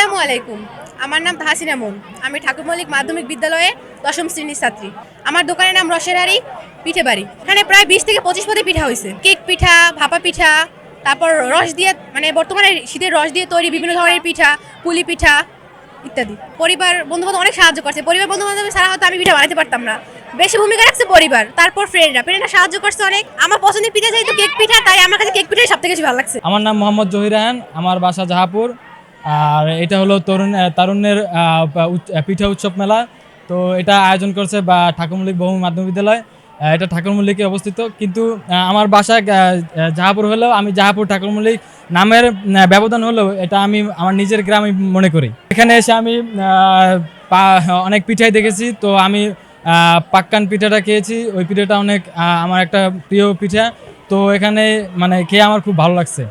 আলাইকুম। আমার নাম তাহাসিনা মন আমি ঠাকুর মল্লিক মাধ্যমিক বিদ্যালয়ে দশম শ্রেণির ছাত্রী। আমার দোকানের নাম রসের হাড়ি, পিঠে বাড়ি। এখানে প্রায় বিশ থেকে পঁচিশ পদে পিঠা হয়েছে। কেক পিঠা, ভাপা পিঠা, তারপর রস দিয়ে মানে বর্তমানে শীতের রস দিয়ে তৈরি বিভিন্ন ধরনের পিঠা, পুলি পিঠা ইত্যাদি। পরিবার বন্ধু বান্ধব অনেক সাহায্য করছে। পরিবার বন্ধু বান্ধব ছাড়া হয়তো আমি পিঠা বানাতে পারতাম না। বেশি ভূমিকা রাখছে পরিবার, তারপর ফ্রেন্ডরা ফ্রেন্ডরা সাহায্য করছে অনেক। আমার পছন্দের পিঠা যেহেতু কেক পিঠা, তাই আমার কাছে কেক পিঠাই সব থেকে বেশি ভালো লাগছে। আমার নাম মোহাম্মদ জহিরান আমার বাসা জাহাপুর। আর এটা হলো তরুণ তারুণ্যের পিঠা উৎসব মেলা। তো এটা আয়োজন করছে, বা ঠাকুর মল্লিক বহু মাধ্যমিক বিদ্যালয় এটা ঠাকুর মল্লিকে অবস্থিত। কিন্তু আমার বাসা জাহাপুর হলেও আমি জাহাপুর ঠাকুর মল্লিক নামের ব্যবধান হলেও এটা আমি আমার নিজের গ্রামে মনে করি। এখানে এসে আমি অনেক পিঠাই দেখেছি। তো আমি পাক্কান পিঠাটা খেয়েছি। ওই পিঠাটা অনেক আমার একটা প্রিয় পিঠা। তো এখানে মানে খেয়ে আমার খুব ভালো লাগছে।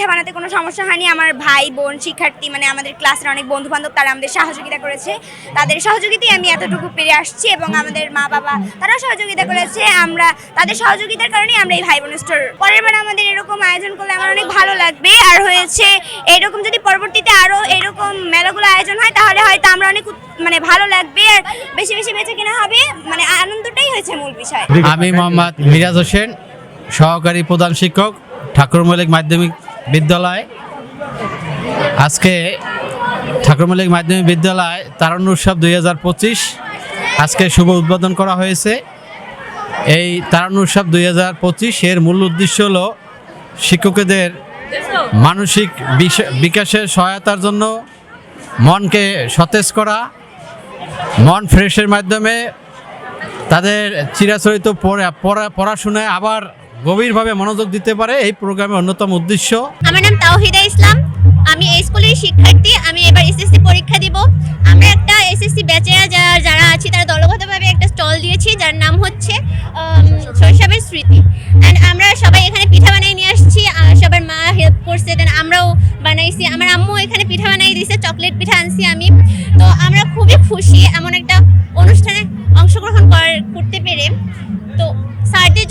পিঠা বানাতে কোনো সমস্যা হয়নি। আমার ভাই, বোন, শিক্ষার্থী মানে আমাদের ক্লাসের অনেক বন্ধু বান্ধব তারা আমাদের সহযোগিতা করেছে। তাদের সহযোগিতায় আমি এতটুকু পেরে আসছি এবং আমাদের মা, বাবা, তারাও সহযোগিতা করেছে। আমরা, তাদের সহযোগিতার কারণেই আমরা এই ভাই বোন স্টোর পরের বার আমাদের এরকম আয়োজন করলে আমার অনেক ভালো লাগবে। আর হয়েছে, এরকম যদি পরবর্তীতে আরও এরকম মেলাগুলো আয়োজন হয়, তাহলে হয়তো আমরা অনেক মানে ভালো লাগবে। আর বেশি বেশি বেঁচে কেনা হবে। মানে আনন্দটাই হয়েছে মূল বিষয়। আমি মোহাম্মদ মিরাজ হোসেন, সহকারী প্রধান শিক্ষক, ঠাকুর মাধ্যমিক বিদ্যালয়। আজকে ঠাকুর মল্লিক মাধ্যমিক বিদ্যালয় তারুণ্য উৎসব দুই হাজার পঁচিশ। আজকে শুভ উদ্বোধন করা হয়েছে। এই তারুণ্য উৎসব দুই হাজার পঁচিশ এর মূল উদ্দেশ্য হল শিক্ষকদের মানসিক বিকাশের সহায়তার জন্য মনকে সতেজ করা, মন ফ্রেশের মাধ্যমে তাদের চিরাচরিত পড়া- পড়া- পড়াশোনায় আবার গভীরভাবে মনোযোগ দিতে পারে এই প্রোগ্রামের অন্যতম উদ্দেশ্য। আমার নাম তাওহিদা ইসলাম। আমি এই স্কুলের শিক্ষার্থী। আমি এবার এসএসসি পরীক্ষা দিব। আমরা একটা এসএসসি ব্যাচেরা যারা আছি, তারা দলগতভাবে একটা স্টল দিয়েছি, যার নাম হচ্ছে শৈশবের স্মৃতি। অ্যান্ড আমরা সবাই এখানে পিঠা বানিয়ে নিয়ে আসছি। সবার মা হেল্প করছে দেন আমরাও বানাইছি। আমার আম্মু এখানে পিঠা বানিয়ে দিয়েছে চকলেট পিঠা আনছি আমি। তো আমরা খুবই খুশি। এমন একটা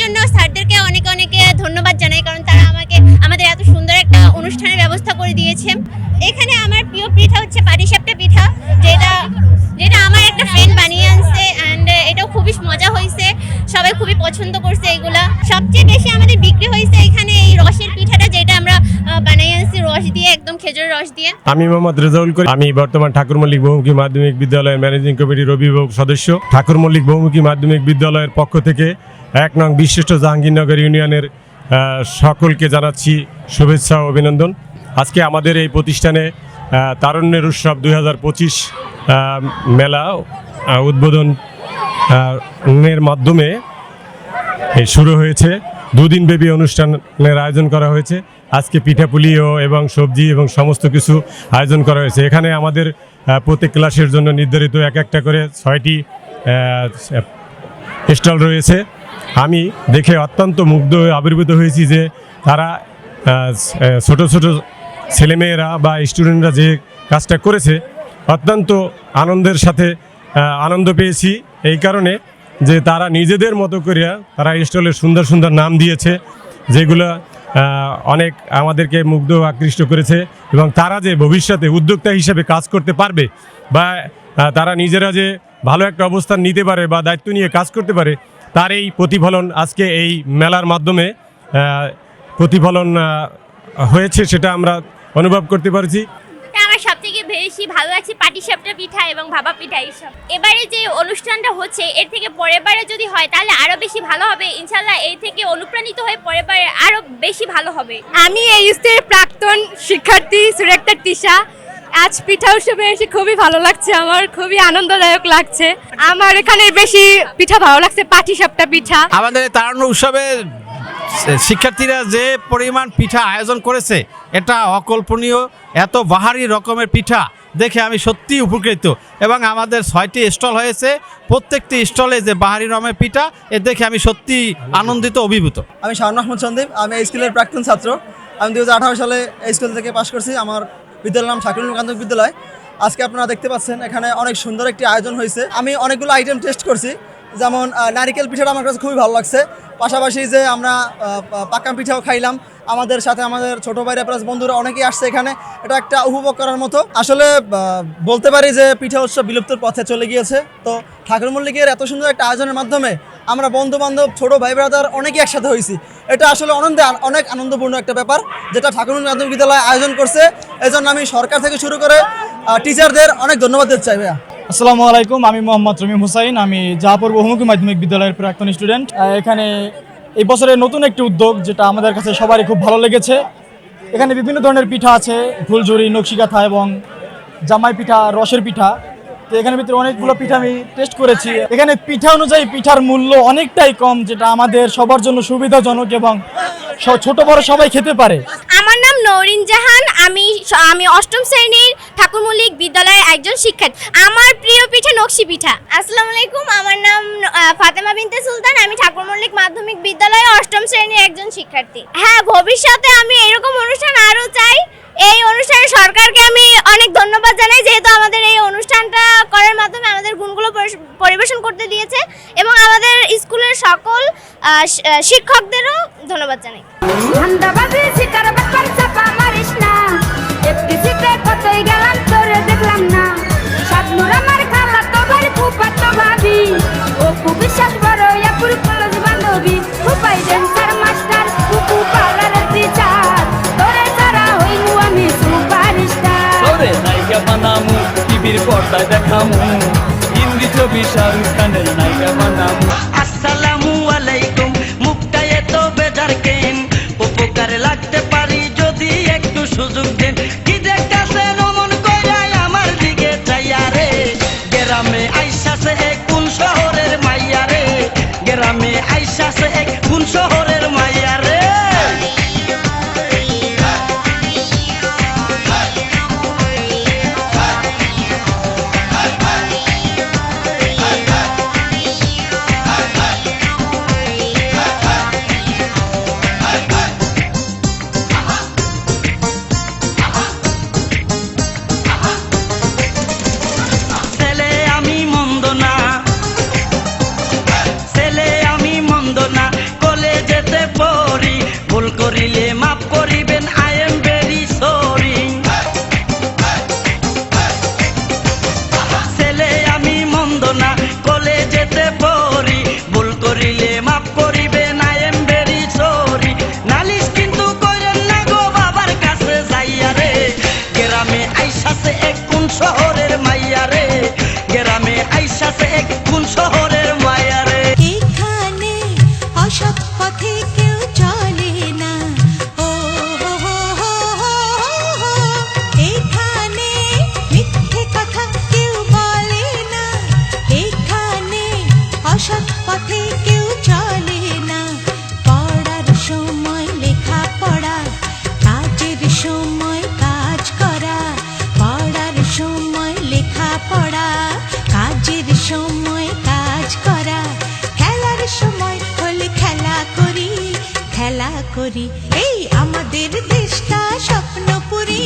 জন্য স্যারদেরকে অনেক অনেকে ধন্যবাদ জানাই, কারণ তারা আমাকে আমাদের এত সুন্দর একটা অনুষ্ঠানের ব্যবস্থা করে দিয়েছে। এখানে আমার প্রিয় পিঠা হচ্ছে পাটিসাপটা পিঠা, যেটা যেটা আমার একটা ফ্রেন্ড বানিয়ে আনছে অ্যান্ড এটাও খুবই মজা হয়েছে। সবাই খুবই পছন্দ করছে এগুলা। সবচেয়ে বেশি আমাদের বিক্রি হয়েছে এখানে এই রসের পিঠাটা, যেটা আমরা বানিয়ে আনছি রস দিয়ে, একদম খেজুরের রস দিয়ে। আমি মোহাম্মদ রেজাউল করি আমি বর্তমান ঠাকুর মল্লিক বহুমুখী মাধ্যমিক বিদ্যালয়ের ম্যানেজিং কমিটির অভিভাবক সদস্য। ঠাকুর মল্লিক বহুমুখী মাধ্যমিক বিদ্যালয়ের পক্ষ থেকে এক নং বিশিষ্ট জাহাঙ্গীরনগর ইউনিয়নের সকলকে জানাচ্ছি শুভেচ্ছা ও অভিনন্দন। আজকে আমাদের এই প্রতিষ্ঠানে তারুণ্যের উৎসব দুই হাজার পঁচিশ মেলা আহ, উদ্বোধন এর মাধ্যমে শুরু হয়েছে। দুদিন ব্যাপী অনুষ্ঠানের আয়োজন করা হয়েছে। আজকে পিঠাপুলি ও এবং সবজি এবং সমস্ত কিছু আয়োজন করা হয়েছে। এখানে আমাদের প্রত্যেক ক্লাসের জন্য নির্ধারিত এক একটা করে ছয়টি স্টল রয়েছে। আমি দেখে অত্যন্ত মুগ্ধ হয়ে আবির্ভূত হয়েছি যে তারা ছোট ছোট ছেলেমেয়েরা বা স্টুডেন্টরা যে কাজটা করেছে, অত্যন্ত আনন্দের সাথে আনন্দ পেয়েছি। এই কারণে যে তারা নিজেদের মতো করিয়া তারা স্টলের সুন্দর সুন্দর নাম দিয়েছে, যেগুলো অনেক আমাদেরকে মুগ্ধ, আকৃষ্ট করেছে এবং তারা যে ভবিষ্যতে উদ্যোক্তা হিসেবে কাজ করতে পারবে বা তারা নিজেরা যে ভালো একটা অবস্থান নিতে পারে বা দায়িত্ব নিয়ে কাজ করতে পারে তার এই প্রতিফলন আজকে এই মেলার মাধ্যমে প্রতিফলন হয়েছে সেটা আমরা অনুভব করতে পারছি। আমার সব থেকে বেশি ভালো লাগছে পাটিসাপটা পিঠা এবং ভাপা পিঠা এইসব এবারে যে অনুষ্ঠানটা হচ্ছে এর থেকে পরের বারে যদি হয় তাহলে আরও বেশি ভালো হবে। ইনশাল্লাহ এই থেকে অনুপ্রাণিত হয়ে পরের বারে আরও বেশি ভালো হবে। আমি এই স্কুলের প্রাক্তন শিক্ষার্থী সুরেক্তার তিশা আজ পিঠা উৎসবে এসে খুবই ভালো লাগছে আমার খুবই আনন্দদায়ক লাগছে। আমার এখানে বেশি পিঠা ভালো লাগছে পাটি সাপটা পিঠা। আমাদের এই উৎসবে শিক্ষার্থীরা যে পরিমাণ পিঠা আয়োজন করেছে এটা অকল্পনীয় এত বাহারি রকমের পিঠা দেখে আমি সত্যি উপকৃত। এবং আমাদের ছয়টি স্টল হয়েছে প্রত্যেকটি স্টলে যে বাহারি রকমের পিঠা এ দেখে আমি সত্যি আনন্দিত অভিভূত। আমি শাহন আহমদ সন্দীপ আমি এই স্কুলের প্রাক্তন ছাত্র। আমি দুই হাজার আঠারো সালে এই স্কুল থেকে পাশ করছি আমার বিদ্যালয়ের নাম শাকিরুল কান্ত বিদ্যালয়। আজকে আপনারা দেখতে পাচ্ছেন এখানে অনেক সুন্দর একটি আয়োজন হয়েছে। আমি অনেকগুলো আইটেম টেস্ট করছি। যেমন নারিকেল পিঠাটা আমার কাছে খুবই ভালো লাগছে। পাশাপাশি যে আমরা আহ, পা- পাক্কা পিঠাও খাইলাম আমাদের সাথে আমাদের ছোটো ভাইরা প্লাস বন্ধুরা অনেকেই আসছে এখানে। এটা একটা উপভোগ করার মতো। আসলে বলতে পারি যে পিঠা উৎসব বিলুপ্তির পথে চলে গিয়েছে। তো ঠাকুর মল্লিকের এত সুন্দর একটা আয়োজনের মাধ্যমে আমরা বন্ধু বান্ধব ছোট ভাই ব্রাদার অনেকেই একসাথে হয়েছি। এটা আসলে আনন্দে অনেক আনন্দপূর্ণ একটা ব্যাপার, যেটা ঠাকুর মাধ্যমিক বিদ্যালয় আয়োজন করছে। এই জন্য আমি সরকার থেকে শুরু করে টিচারদের অনেক ধন্যবাদ দিতে চাই ভাইয়া। আসসালামু আলাইকুম, আমি মোহাম্মদ রমিম হুসাইন, আমি জাহাপুর বহুমুখী মাধ্যমিক বিদ্যালয়ের প্রাক্তন স্টুডেন্ট এখানে এই বছরের নতুন একটি উদ্যোগ, যেটা আমাদের কাছে সবারই খুব ভালো লেগেছে। এখানে বিভিন্ন ধরনের পিঠা আছে ফুলঝুরি নকশিকাথা এবং জামাই পিঠা রসের পিঠা। তো এখানে ভিতরে অনেকগুলো পিঠা আমি টেস্ট করেছি। এখানে পিঠা অনুযায়ী পিঠার মূল্য অনেকটাই কম, যেটা আমাদের সবার জন্য সুবিধাজনক এবং ছোট বড় সবাই খেতে পারে। আমার নাম নৌরিন জাহান, আমি আমি অষ্টম শ্রেণির ঠাকুর মল্লিক বিদ্যালয়ের একজন শিক্ষার্থী আমার প্রিয় পিঠা নকশি পিঠা। আসসালামু আলাইকুম, আমার নাম ফাতেমা বিনতে সুলতান, আমি ঠাকুর মল্লিক মাধ্যমিক বিদ্যালয়ের অষ্টম শ্রেণির একজন শিক্ষার্থী। হ্যাঁ ভবিষ্যতে আমি এরকম অনুষ্ঠান আরও চাই এই অনুষ্ঠানে সরকারকে আমি অনেক ধন্যবাদ জানাই, যেহেতু আমাদের এই অনুষ্ঠানটা করার মাধ্যমে আমাদের গুণগুলো পরিবেশন করতে দিয়েছে এবং আমাদের স্কুলের সকল শিক্ষকদেরও ধন্যবাদ জানাই। ধান্দাবাজি শিকার শাহরুখ খানের এক করি। এই আমাদের দেশটা স্বপ্নপুরী।